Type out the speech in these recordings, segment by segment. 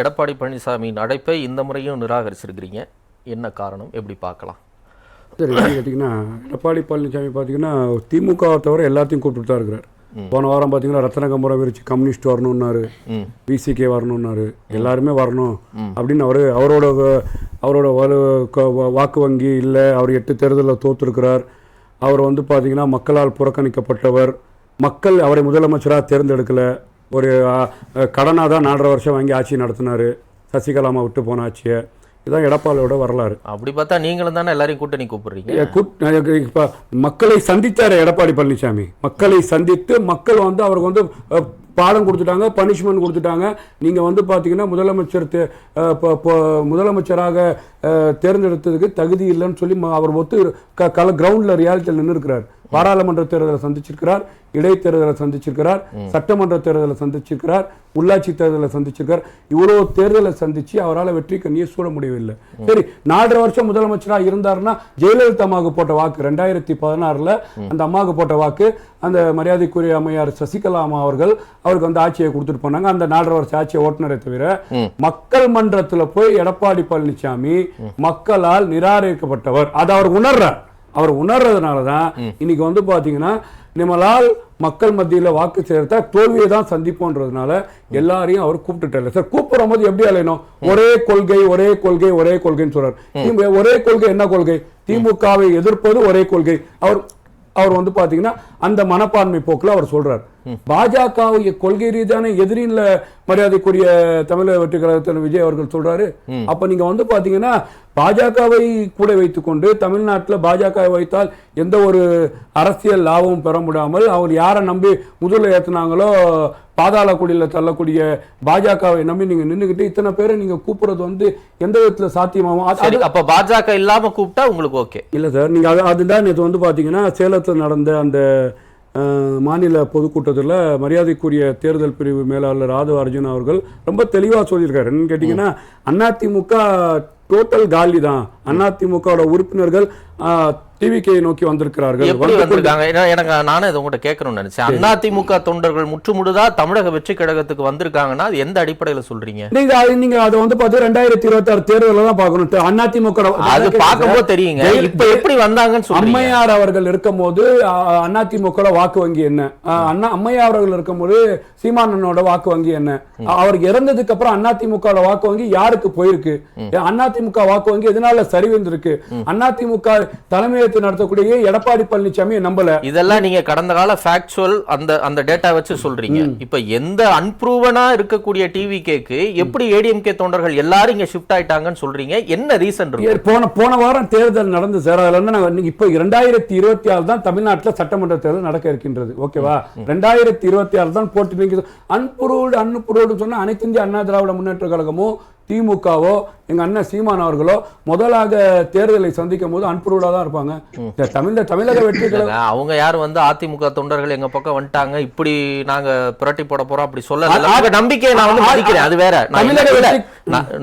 எடப்பாடி பழனிசாமியின் அழைப்பை இந்த முறையும் நிராகரிச்சிருக்கிறீங்க. என்ன காரணம்? எப்படி பார்க்கலாம்? சரி கேட்டிங்கன்னா எடப்பாடி பழனிசாமி பார்த்தீங்கன்னா திமுகவை தவிர எல்லாத்தையும் கூப்பிட்டு தான் இருக்கிறார். போன வாரம் பார்த்தீங்கன்னா ரத்தனகம்பரம் விரிச்சு கம்யூனிஸ்ட் வரணும்னாரு ம். விசிகே வரணும்னாரு எல்லாருமே வரணும் அப்படின்னு அவர் அவரோட அவரோட வாக்கு வங்கி இல்லை அவர் எட்டு தேர்தலில் தோத்துருக்கிறார். அவர் வந்து பார்த்தீங்கன்னா மக்களால் புறக்கணிக்கப்பட்டவர். மக்கள் அவரை முதலமைச்சராக தேர்ந்தெடுக்கல. ஒரு கடனாக தான் நாலரை வருஷம் வாங்கி ஆட்சி நடத்தினார். சசிகலாமா விட்டு போன ஆட்சியை. இதுதான் எடப்பாடியோட வரலாறு. அப்படி பார்த்தா நீங்களும் தானே எல்லாரையும் கூட்டணி கூப்பிடுறீங்க? இப்ப மக்களை சந்தித்தார் எடப்பாடி பழனிசாமி. மக்களை சந்தித்து மக்கள் வந்து அவருக்கு வந்து பாடம் கொடுத்துட்டாங்க பனிஷ்மெண்ட் கொடுத்துட்டாங்க. நீங்க வந்து பாத்தீங்கன்னா முதலமைச்சர் முதலமைச்சராக தேர்ந்தெடுத்ததுக்கு தகுதி இல்லைன்னு சொல்லி அவர் ஒத்து க- கல கிரவுண்ட்ல ரியாலிட்டியில் நின்று இருக்கிறார் பாராளுமன்ற தேர்தலை சந்திச்சிருக்கிறார் இடைத்தேர்தலை சந்திச்சிருக்கிறார் சட்டமன்ற தேர்தலை சந்திச்சிருக்கிறார் உள்ளாட்சி தேர்தலை சந்திச்சிருக்கிறார். இவ்வளவு தேர்தலை சந்திச்சு அவரால் வெற்றி கண்ணியை சூட முடியவில்லை. சரி நாலரை வருஷம் முதலமைச்சராக இருந்தாருன்னா ஜெயலலிதா அம்மாவுக்கு போட்ட வாக்கு ரெண்டாயிரத்தி பதினாறுல அந்த அம்மாவுக்கு போட்ட வாக்கு அந்த மரியாதைக்குரிய அம்மையார் சசிகலா அம்மா அவர்கள் அவருக்கு வந்து ஆட்சியை கொடுத்துட்டு போனாங்க. அந்த நாலரை வருஷம் ஆட்சியை ஓட்டுனரே தவிர மக்கள் மன்றத்துல போய் எடப்பாடி பழனிசாமி மக்களால் நிராகரிக்கப்பட்டவர். அதை அவர் உணர்றார். அவர் உணர்றதுனால தான் இன்னைக்கு வந்து பாத்தீங்கன்னா நம்மளால் மக்கள் மத்தியில் வாக்கு சேர்த்தா தோல்வியை தான் சந்திப்போன்றதுனால எல்லாரையும் அவர் கூப்பிட்டுட்டாரு. சார் கூப்பிடும் போது எப்படி அலையணும்? ஒரே கொள்கை ஒரே கொள்கை ஒரே கொள்கைன்னு சொல்றாரு. ஒரே கொள்கை என்ன கொள்கை? திமுகவை எதிர்ப்பது ஒரே கொள்கை. அவர் அவர் வந்து பாத்தீங்கன்னா அந்த மனப்பான்மை போக்குல அவர் சொல்றார். பாஜகவை கொள்கை ரீதியான எதிரின்ல மரியாதைக்குரிய தமிழக வெற்றி கழகத்தின் விஜய் அவர்கள் சொல்றாரு. அப்ப நீங்க வந்து பாத்தீங்கன்னா பாஜகவை கூட வைத்துக்கொண்டு தமிழ்நாட்டில் பாஜகவை வைத்தால் எந்த ஒரு அரசியல் லாபமும் பெற முடியாமல் அவர் யாரை நம்பி முதல்ல ஏத்துனாங்களோ பாதாள குடியில தள்ளக்கூடிய பாஜகவை நம்பி நீங்க நின்னுக்கிட்டு இத்தனை பேரை நீங்க கூப்பிடுறது வந்து எந்த விதத்துல சாத்தியமாகும்? அப்ப பாஜக இல்லாம கூப்பிட்டா உங்களுக்கு ஓகே. இல்லை சார் நீங்கள் அது அதுதான் நேற்று வந்து பார்த்தீங்கன்னா சேலத்தில் நடந்த அந்த மாநில பொதுக்கூட்டத்தில் மரியாதைக்குரிய தேர்தல் பிரிவு மேலாளர் ராதவ அர்ஜுன் அவர்கள் ரொம்ப தெளிவாக சொல்லியிருக்காரு. என்னன்னு கேட்டிங்கன்னா அதிமுக டோட்டல் காலி தான் அதிமுகவோட உறுப்பினர்கள் டிவிகே நோக்கி வந்திருக்கிறார்கள். எப்படி வந்திருக்காங்க? ஏன்னா எனக்கு நானே இதை உங்கள்கிட்ட கேட்கணும்னு நினைச்சேன். அதிமுக தொண்டர்கள் முற்றுமுழுதா தமிழக வெற்றி கழகத்துக்கு வந்திருக்காங்கன்னா அது எந்த அடிப்படையில சொல்றீங்க? நீங்க அது நீங்க அதை வந்து பார்த்து ரெண்டாயிரத்தி இருபத்தி ஆறு தேர்தலில் தான் பார்க்கணும். அதிமுக அது பார்க்கும்போது தெரியுங்க. இப்ப எப்படி வந்தாங்கன்னு சொல்றீங்க? அம்மையார் அவர்கள் இருக்கும்போது அதிமுக வாக்கு வங்கி என்ன? அண்ணா அம்மையார் அவர்கள் இருக்கும்போது சீமானனோட வாக்கு வங்கி என்ன? அவர் இறந்ததுக்கு அப்புறம் அதிமுக வாக்கு வங்கி யாருக்கு போயிருக்கு? அதிமுக வாக்கு வங்கி எதனால சரிவிந்திருக்கு? அதிமுக தலைமையேற்று நடத்தக்கூடிய எடப்பாடி பழனிசாமியை நம்பல. இதெல்லாம் நீங்க கடந்த கால ஃபேக்சுவல் அந்த அந்த டேட்டா வச்சு சொல்றீங்க. இப்ப எந்த அன்ப்ரூவனா இருக்கக்கூடிய டிவி கேக்கு எப்படி ஏடிஎம்கே தொண்டர்கள் எல்லாரும் இங்க ஷிஃப்ட் ஆயிட்டாங்கன்னு சொல்றீங்க? என்ன ரீசன் போன போன வாரம் தேர்தல் நடந்து சார் அதுல வந்து நாங்க இப்போ இரண்டாயிரத்தி இருபத்தி ஆறு தான் தமிழ்நாட்டுல சட்டமன்ற தேர்தல் நடக்க இருக்கின்றது. ஓகேவா ரெண்டாயிரத்தி இருபத்தி ஆறு தான் போட்டி நீங்க அன்புரோடு அன்புரோடு சொன்னா அனைத்து இந்திய அண்ணா திராவிட முன்னேற்ற கழகமோ திமுகவோ எங்க அண்ணன் சீமான் அவர்களோ முதலாக தேர்தலை சந்திக்கும் போது அன்புரோடா தான் இருப்பாங்க. இந்த தமிழ தமிழக வெற்றி அவங்க யாரும் வந்து அதிமுக தொண்டர்கள் எங்க பக்கம் வந்துட்டாங்க இப்படி நாங்க புரட்டி போட போறோம் அப்படி அவங்க நம்பிக்கையை நான் வந்து மதிக்கிறேன் அது வேற. தமிழக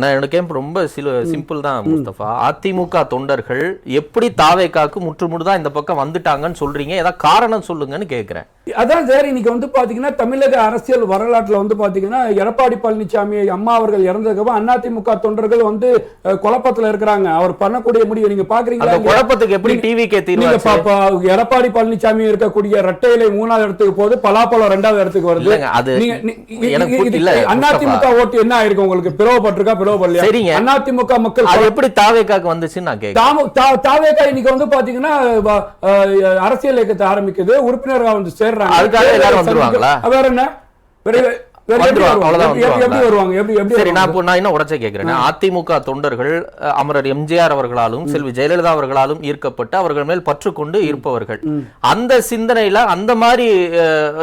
நான் எனக்கு ஏன் ரொம்ப சில சிம்பிள் தான் முஸ்தபா. அதிமுக தொண்டர்கள் எப்படி தாவேக்காக்கு முற்றுமுழுதா இந்த பக்கம் வந்துட்டாங்கன்னு சொல்றீங்க? ஏதாவது காரணம் சொல்லுங்கன்னு கேக்குறேன். அதான் சார் இன்னைக்கு வந்து பாத்தீங்கன்னா தமிழக அரசியல் வரலாற்றுல வந்து பாத்தீங்கன்னா எடப்பாடி பழனிசாமி அம்மா அவர்கள் இறந்ததுக்கு அப்புறம் அதிமுக தொண்டர்கள் வந்து குழப்பத்துல இருக்கிறாங்க. அவர் பண்ணக்கூடிய முடிவு நீங்க பாக்குறீங்களா? குழப்பத்துக்கு எப்படி டிவி கே எடப்பாடி பழனிசாமி இருக்கக்கூடிய இரட்டை இலை மூணாவது இடத்துக்கு போகுது பலாப்பழம் ரெண்டாவது இடத்துக்கு வருது. அதிமுக ஓட்டு என்ன ஆயிருக்கு உங்களுக்கு? பிளவுபட்டிருக்கா பிளவுபடலையா. அதிமுக மக்கள் எப்படி தாவேக்காக்கு வந்துச்சுன்னு நான் கேக்குறேன். தாமு- தா- தாவேகா இன்னைக்கு வந்து பாத்தீங்கன்னா அரசியல் இயக்கத்தை ஆரம்பிக்குது உறுப்பினர்களா வந்து சேர்றாங்க? வேற என்ன? அதிமுக தொண்டர்கள் அமரர் எம்ஜிஆர் அவர்களாலும் செல்வி ஜெயலலிதா அவர்களாலும் ஈர்க்கப்பட்டு அவர்கள் மேல் பற்று கொண்டு இருப்பவர்கள். அந்த சிந்தனையில அந்த மாதிரி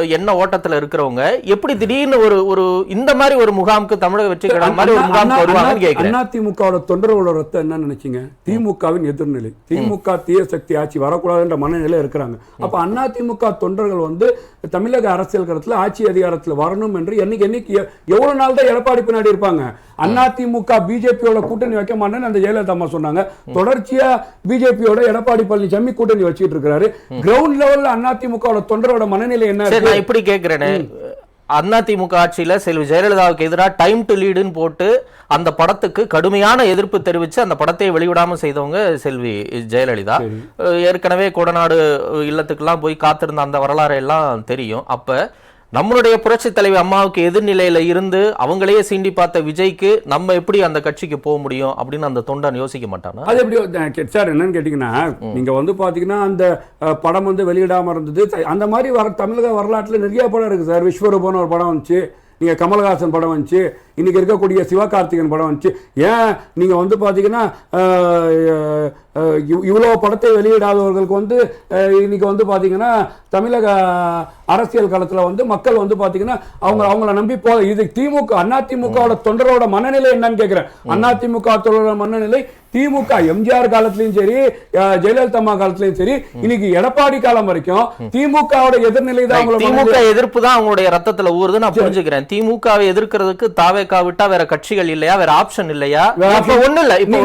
எண்ண ஓட்டத்துல இருக்கிறவங்க எப்படி திடீர்னு ஒரு ஒரு இந்த மாதிரி ஒரு முகாமுக்கு தமிழக வெற்றி கழகம் மாதிரி ஒரு அண்ணா- முகாமுக்கு அண்ணா- வருவாங்கன்னு கேட்கிறேன். அதிமுகவோட தொண்டர்களோட ரத்தம் என்ன நினைச்சீங்க? திமுகவின் எதிர்நிலை. திமுக தீய சக்தி ஆட்சி வரக்கூடாதுன்ற மனநிலை இருக்கிறாங்க. அப்ப அதிமுக தொண்டர்கள் வந்து தமிழக அரசியல் களத்துல ஆட்சி அதிகாரத்துல வரணும் என்று என்னைக்கு என்னைக்கு எ- எவ்வளவு நாள் தான் எடப்பாடி பின்னாடி இருப்பாங்க? அதிமுக பிஜேபியோட கூட்டணி வைக்க மாட்டேன்னு அந்த ஜெயலலிதா அம்மா சொன்னாங்க. தொடர்ச்சியா பிஜேபியோட எடப்பாடி பழனிசாமி கூட்டணி வச்சுட்டு இருக்காரு. கிரவுண்ட் லெவல்ல அதிமுகவோட தொண்டரோட மனநிலை என்ன இப்படி கேட்கிறேனே அதிமுக ஆட்சியில செல்வி ஜெயலலிதாவுக்கு எதிராக டைம் டு லீடுன்னு போட்டு அந்த படத்துக்கு கடுமையான எதிர்ப்பு தெரிவித்து அந்த படத்தை வெளிவிடாம செய்தவங்க செல்வி ஜெயலலிதா. ஏற்கனவே கொடநாடு இல்லத்துக்கெல்லாம் போய் காத்திருந்த அந்த வரலாறு எல்லாம் தெரியும். அப்ப நம்மளுடைய புரட்சி தலைவி அம்மாவுக்கு எதிர்நிலையில இருந்து அவங்களையே சீண்டி பார்த்த விஜய்க்கு நம்ம எப்படி அந்த கட்சிக்கு போக முடியும் அப்படின்னு அந்த தொண்டன் யோசிக்க மாட்டானா? அது எப்படி சார் என்னன்னு கேட்டிங்கன்னா நீங்க வந்து பாத்தீங்கன்னா அந்த படம் வந்து வெளியிடாம இருந்தது. அந்த மாதிரி வர தமிழக வரலாற்றுல நிறைய படம் இருக்கு சார். விஸ்வரூபம்னு ஒரு படம் வந்துச்சு. நீங்க கமலஹாசன் படம் வந்துச்சு. இன்னைக்கு இருக்கக்கூடிய சிவகார்த்திகேயன் படம் வந்துச்சு. ஏன்? நீங்க வந்து பாத்தீங்கன்னா அஹ், அஹ், இவ்- இவ்வளவு படத்தை வெளியிடாதவர்களுக்கு வந்து அஹ், இன்னைக்கு வந்து பாத்தீங்கன்னா தமிழக அரசியல் களத்துல வந்து மக்கள் வந்து பாத்தீங்கன்னா அவங்க அவங்கள நம்பி போ இது திமுக அதிமுகவோட தொண்டரோட மனநிலை என்னன்னு கேக்குறேன். அதிமுக தொண்டரோட மனநிலை திமுக எம்ஜிஆர் காலத்திலயும் சரி ஜெயலலிதா அம்மா காலத்திலயும் சரி இன்னைக்கு எடப்பாடி காலம் வரைக்கும் திமுகவோட எதிர்நிலை தான் திமுக. எதிர்ப்பு தான் அவங்களுடைய ரத்தத்துல ஊறுது நான் புரிஞ்சுக்கிறேன். திமுகவை எதிர்க்கிறதுக்கு தாவேக்கா விட்டா வேற கட்சிகள் இல்லையா? வேற ஆப்ஷன் இல்லையா? இப்ப ஒண்ணு இல்ல. இப்ப?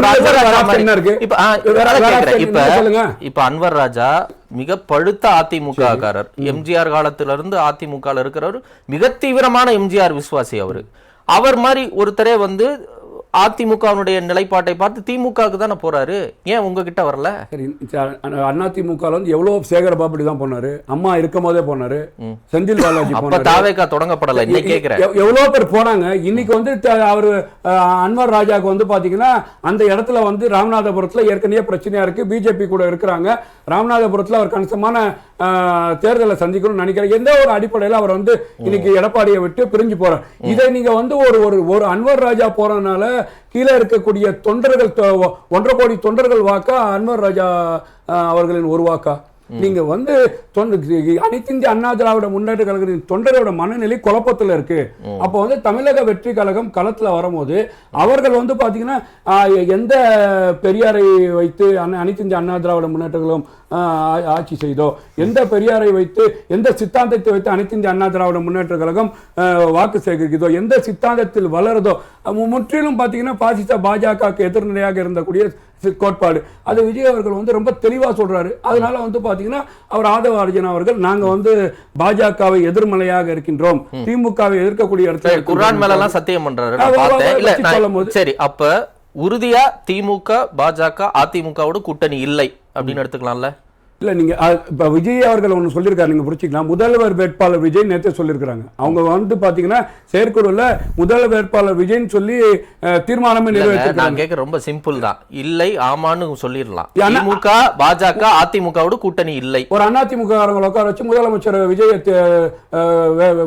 இப்ப இப்ப அன்வர் ராஜா மிக பழுத்த அதிமுக காரர் எம்ஜிஆர் காலத்துல இருந்து அதிமுக இருக்கிறவர் மிக தீவிரமான எம்ஜிஆர் விசுவாசி அவரு. அவர் மாதிரி ஒருத்தரே வந்து அதிமுகவினுடைய நிலைப்பாட்டை பார்த்து திமுகவுக்கு தானே போறாரு? ஏன் உங்ககிட்ட வரல? சரி அதிமுக வந்து எவ்வளவு சேகர பாபடி தான் போனாரு அம்மா இருக்கும் போதே போனாரு செந்தில் பாலாஜி தாவேக்கா தொடங்கப்படல எவ்- எவ்வளவு பேர் போனாங்க இன்னைக்கு வந்து அவரு அன்வர் ராஜாக்கு வந்து பாத்தீங்கன்னா அந்த இடத்துல வந்து ராமநாதபுரத்துல ஏற்கனவே பிரச்சனையா இருக்கு பிஜேபி கூட இருக்கிறாங்க ராமநாதபுரத்துல அவர் கணிசமான தேர்தலை சந்திக்கணும்னு நினைக்கிறேன். எந்த ஒரு அடிப்படையில அவர் வந்து இன்னைக்கு எடப்பாடியை விட்டு பிரிஞ்சு போறார். இதை நீங்க வந்து ஒரு ஒரு ஒரு அன்வர் ராஜா போறதுனால கீழே இருக்கக்கூடிய தொண்டர்கள் ஒன்றரை கோடி தொண்டர்கள் வாக்கா அன்வர் ராஜா அவர்களின் ஒரு வாக்கா? நீங்க வந்து அனைத்து இந்திய அண்ணா திராவிட முன்னேற்ற கழகத்தின் தொண்டரோட மனநிலை குழப்பத்துல இருக்கு. அப்போ வந்து தமிழக வெற்றி கழகம் களத்துல வரும்போது அவர்கள் வந்து பாத்தீங்கன்னா எந்த பெரியாரை வைத்து அனைத்து இந்திய அண்ணா திராவிட முன்னேற்ற கழகம் ஆட்சி செய்தோ எந்த பெரியாரை வைத்து எந்த சித்தாந்தத்தை வைத்து அனைத்து இந்திய அண்ணா திராவிட முன்னேற்ற கழகம் வாக்கு சேகரிக்குதோ எந்த சித்தாந்தத்தில் வளருதோ முற்றிலும் பாத்தீங்கன்னா பாசிச பாஜகவுக்கு எதிர்நிலையாக இருந்தக்கூடிய கோட்பாடு. அது விஜய் அவர்கள் வந்து ரொம்ப தெளிவா சொல்றாரு. அதனால வந்து பாத்தீங்கன்னா அவர் ஆதவ அர்ஜுன் அவர்கள் நாங்க வந்து பாஜகவை எதிர்மலையாக இருக்கின்றோம். திமுகவை எதிர்க்கக்கூடிய இடத்துல சரி, குர்ஆன் மேல எல்லாம் சத்தியம் பண்றாரு. சரி அப்ப உறுதியா திமுக பாஜக அதிமுகவோட கூட்டணி இல்லை அப்படின்னு எடுத்துக்கலாம்ல? இல்ல நீங்க அ- இப்ப விஜய் அவர்கள் ஒண்ணு சொல்லியிருக்காரு நீங்க புரிச்சுக்கலாம் முதல்வர் வேட்பாளர் விஜய் நேத்தே சொல்லியிருக்காங்க அவங்க வந்து பாத்தீங்கன்னா செயற்குழுல முதல்வர் வேட்பாளர் விஜய்னு சொல்லி தீர்மானமே நிறைவேற்றிருக்காங்க நான் கேட்க ரொம்ப சிம்பிள் தான். இல்லை ஆமான்னு சொல்லிடலாம். திமுக பாஜக அதிமுகவோட கூட்டணி இல்லை. ஒரு அதிமுக உட்கார வச்சு முதலமைச்சர் விஜய்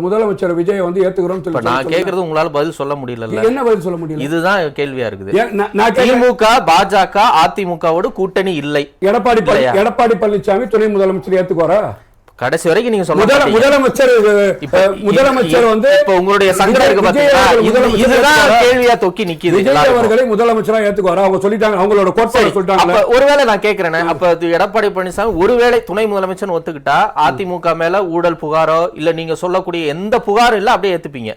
முதலமைச்சர் விஜய் வந்து ஏத்துக்கிறோம் இப்ப நான் கேக்குறது உங்களால பதில் சொல்ல முடியல என்ன பதில் சொல்ல முடியல? இதுதான் கேள்வியா இருக்குது. திமுக பாஜக அதிமுகவோட கூட்டணி இல்லை. எடப்பாடி பழனி-? எடப்பாடி பழனிசாமி துணை முதலமைச்சர் ஏத்துக்குவாரா? கடைசி வரைக்கும் நீங்க சொல்ல. முதலமைச்சர் இப்ப முதலமைச்சர் வந்து இப்ப உங்களுடைய சங்கடம் இருக்கு முதலமைச்சர் இதுதான்? கேள்வியா தொக்கி நிக்குது விஜய். அவர்களை முதலமைச்சரா ஏத்துக்குவாரா? அவங்க சொல்லிட்டாங்க அவங்களோட கோட்பாடு சொல்லிட்டாங்க ஒருவேளை நான் கேக்குறேனே. அப்ப எடப்பாடி பழனிசாமி ஒருவேளை துணை முதலமைச்சர் ஒத்துக்கிட்டா அதிமுக மேல ஊழல் புகாரோ இல்ல நீங்க சொல்லக்கூடிய எந்த புகாரும் இல்ல அப்படியே ஏத்துப்பீங்க.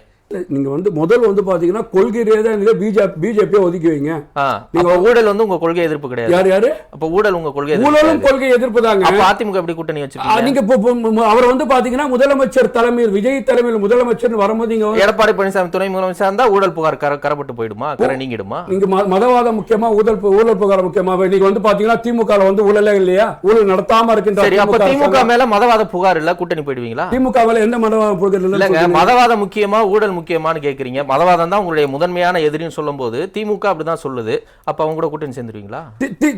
நீங்க வந்து முதல் வந்து பாத்தீங்கன்னா கொள்கை ரீதியா பிஜேபி பிஜேபி ஒதுக்கி வைங்க. அப்ப ஊழல் வந்து உங்க கொள்கை எதிர்ப்பு கிடையாது. யார் யாரு? அப்ப ஊழல் உங்க கொள்கை ஊழலும். கொள்கை எதிர்ப்பு தாங்க. அதிமுக எப்படி கூட்டணி ஆ, வச்சுப்பீங்க நீங்க இப்போ- இப்போ மு- அவர் வந்து பாத்தீங்கன்னா முதலமைச்சர் தலைமையில் விஜய் தலைமையில் முதலமைச்சர் வரும்போது நீங்க வந்து- எடப்பாடி பழனிசாமி துணை முதலமைச்சர் இருந்தா ஊழல் புகார் கர கரப்பட்டு போயிடுமா? கரை நீங்கிடுமா? நீங்க மதவாதம் முக்கியமா ஊழல் ஊழல் புகார் முக்கியமா நீங்க வந்து பாத்தீங்கன்னா திமுக வந்து ஊழலே இல்லையா? ஊழல் நடத்தாம இருக்கின்ற சரி அப்ப திமுக மேல மதவாத புகார் இல்ல கூட்டணி போயிடுவீங்களா? திமுக ல எந்த மதவாதம் புகார் இல்லங்க? மதவாதம் முக்கியமா ஊழல் முக்கியமான்னு கேக்குறீங்க. மதவாதம் தான் உங்களுடைய முதன்மையான எதிரின்னு சொல்லும்போது திமுக அப்படிதான் சொல்லுது. அப்ப அவங்க கூட கூட்டணி சேர்ந்துருவீங்களா?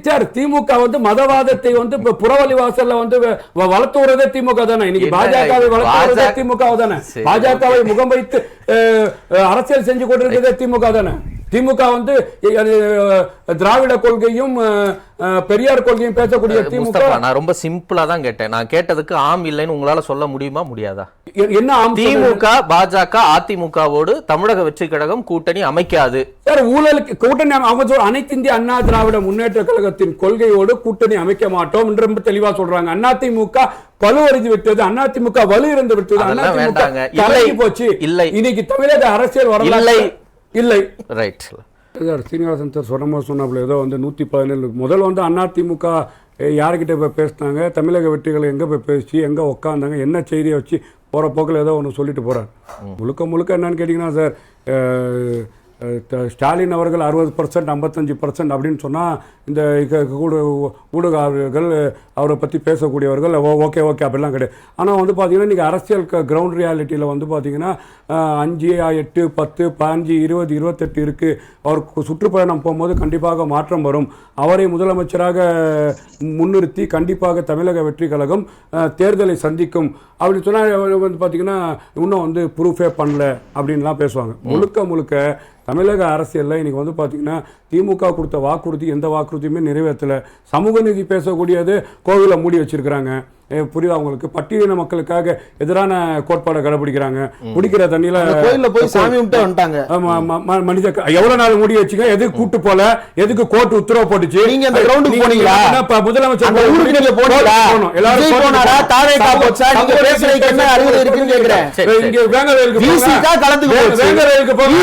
சார் திமுக வந்து மதவாதத்தை வந்து இப்ப புறவழி வாசல்ல வந்து வளர்த்து விடுறதே திமுக தானே? இன்னைக்கு பாஜகவை வளர்த்து திமுக தானே? பாஜகவை முகம் வைத்து அரசியல் செஞ்சு கொண்டிருக்கிறதே திமுக தானே? திமுக வந்து திராவிட கொள்கையும் பெரியார் கொள்கையும் பேசக்கூடிய திமுக நான் ரொம்ப சிம்பிளா தான் கேட்டேன். நான் கேட்டதுக்கு ஆம் இல்லைன்னு உங்களால சொல்ல முடியுமா? முடியாதா? என்ன ஆம்? திமுக பாஜக அதிமுகவோடு தமிழக வெற்றி கழகம் கூட்டணி அமைக்காது. சார் ஊழலுக்கு கூட்டணி அவங்க அனைத்து இந்திய அண்ணா திராவிட முன்னேற்ற கழகத்தின் கொள்கையோடு கூட்டணி அமைக்க மாட்டோம் என்று ரொம்ப தெளிவா சொல்றாங்க. அதிமுக பலுவறிந்து விட்டது அதிமுக வலு இருந்து விட்டது அதிமுக. போச்சு. இல்லை. இன்னைக்கு தமிழக அரசியல் வரலாறு இல்லை. ரைட் சார் சீனிவாசன் சார் சொன்ன மாதிரி சொன்னாப்புல ஏதோ வந்து நூற்றி பதினேழு முதல்ல வந்து அதிமுக யார்கிட்ட போய் பேசினாங்க தமிழக வெற்றிகளை எங்கே போய் பேசி எங்கே உட்காந்தாங்க என்ன செய்தியை வச்சு போற போக்கில் ஏதோ ஒன்று சொல்லிட்டு போறார். முழுக்க முழுக்க என்னன்னு கேட்டிங்கன்னா சார் ஸ்டாலின் அவர்கள் அறுபது பர்சன்ட் ஐம்பத்தஞ்சு பர்சன்ட் அப்படின்னு சொன்னால் இந்த இக- ஊட- ஊடகங்கள் அவரை பற்றி பேசக்கூடியவர்கள் ஓ ஓகே ஓகே அப்படிலாம் கிடையாது. ஆனால் வந்து பார்த்தீங்கன்னா நீங்கள் அரசியல் கிரவுண்ட் ரியாலிட்டியில் வந்து பார்த்தீங்கன்னா அஞ்சு எட்டு பத்து பாஞ்சு இருபது இருபத்தெட்டு இருக்குது அவருக்கு சுற்றுப்பயணம் போகும்போது கண்டிப்பாக மாற்றம் வரும். அவரை முதலமைச்சராக முன்னிறுத்தி கண்டிப்பாக தமிழக வெற்றி கழகம் தேர்தலை சந்திக்கும். அப்படின்னு சொன்னால் வந்து பார்த்தீங்கன்னா இன்னும் வந்து ப்ரூஃபே பண்ணல அப்படின்லாம் பேசுவாங்க. முழுக்க முழுக்க தமிழக அரசியலில் இன்னைக்கு வந்து பார்த்தீங்கன்னா திமுக கொடுத்த வாக்குறுதி எந்த வாக்குறுதியுமே நிறைவேற்றலை. சமூக நீதி பேசக்கூடியது கோவிலை மூடி வச்சுருக்கிறாங்க. புரியுதா உங்களுக்கு பட்டியலின மக்களுக்காக எதிரான கோட்பாடை கடைபிடிக்கிறாங்க குடிக்கிற தண்ணியில கோயில்ல போய் சாமி கும்பிட்டு வந்துட்டாங்க மனித எவ்வளவு நாள் மூடி வச்சுங்க எதுக்கு கூட்டு போல எதுக்கு கோர்ட் உத்தரவு போட்டுச்சு நீங்க அந்த ground க்கு போனீங்களா? முதலமைச்சர் ஊருக்கு நீங்க போனீங்களா? எல்லாரும் போனாரா? தாவேகா போச்சா? நீங்க பேசுறதுக்கு என்ன அருகதை இருக்குன்னு கேக்குறேன். இங்க வேங்கவேலுக்கு போங்க. கலந்துக்க வேங்க- போச்சு. வேங்கவேலுக்கு போங்க.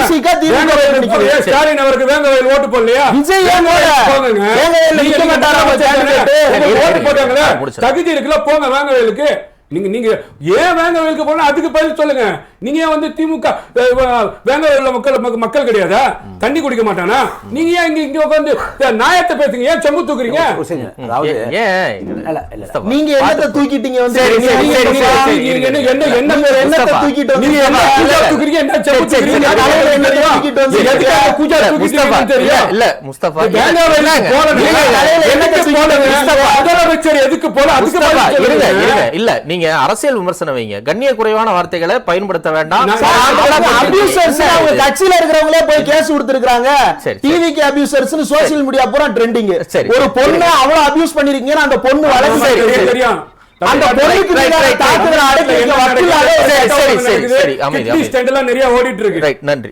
போங்க. ஸ்டாலின் அவருக்கு வேங்கவேல் ஓட்டு போடலையா விஜய் ஏன். வேங்கவேல்ல நீங்க நிக்க மாட்டாரா ஓட்டு. போட்டாங்களே? ஆ, முடிச்சிடலாம். தகுதி இருக்குல்ல போங்க வேங்கவேலுக்கு நீங்க நீங்க ஏன் வேங்கவேலுக்கு போனா அதுக்கு பதில் சொல்லுங்க நீங்க ஏன் வந்து திமுக அஹ், வ- வேங்கவேல்ல மக்கள் மக்க- மக்கள் கிடையாதா தண்ணி குடிக்க மாட்டானா நீங்க ஏன் இங்க இங்க உட்கார்ந்து அஹ், நியாயத்தை பேசுங்க ஏன் செம்பு தூக்குறீங்க ஹுசைன், அதாவது ஏ- ஏன் இல்ல, இல்ல. முஸ்தபா. நீங்க என்னத்தை தூக்கிட்டீங்க வந்து என்ன என்ன என்ன என்னத்தை. தூக்கிட்டு நீங்க என்ன. தூக்குறீங்க என்ன செம்பு தூக்குறீங்க என்ன தலையில தெரியும்? இல்ல, முஸ்தபா, வேங்கவேலுக்கு இல்லங்க. போல எதுக்கு போலங்க? முஸ்தபா. எதுக்கு போல அதுக்கு. இல்ல நீங்க அரசியல் விமர்சனம் வைங்க. கண்ணிய குறைவான வார்த்தைகளை பயன்படுத்த வேண்டாம். அவங்க கட்சியில இருக்கிறவங்களே போய் கேஸ் கொடுத்திருக்காங்க. டிவிக்கு அபியூசர்ஸ் சோசியல் மீடியா பூரா ட்ரெண்டிங் சரி, ஒரு. பொண்ணு அவ்வளவு அபியூஸ் பண்ணிருக்கீங்கன்னா அந்த பொண்ணு வழக்கு தெரியும். அந்த பொண்ணுக்கு தாக்குதலை அடக்கி நிறைய ஓடிட்டு இருக்கு. ரைட் நன்றி.